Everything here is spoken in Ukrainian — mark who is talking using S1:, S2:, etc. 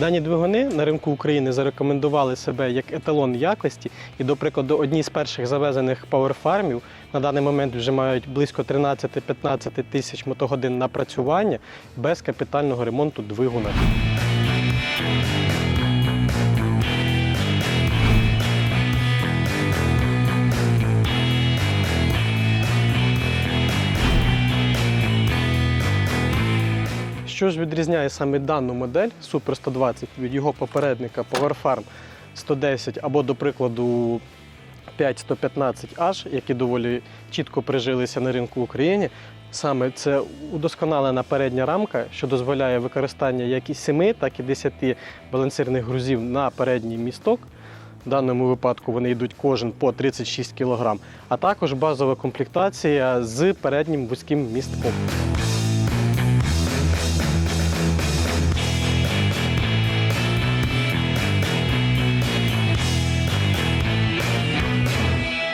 S1: Дані двигуни на ринку України зарекомендували себе як еталон якості, і, до прикладу, одні з перших завезених пауерфармів на даний момент вже мають близько 13-15 тисяч мотогодин напрацювання без капітального ремонту двигуна. Що ж відрізняє саме дану модель Super 120 від його попередника PowerFarm 110 або, до прикладу, 5115H, які доволі чітко прижилися на ринку України. Саме це удосконалена передня рамка, що дозволяє використання як і 7, так і 10 балансирних грузів на передній місток. В даному випадку вони йдуть кожен по 36 кг, а також базова комплектація з переднім вузьким містком.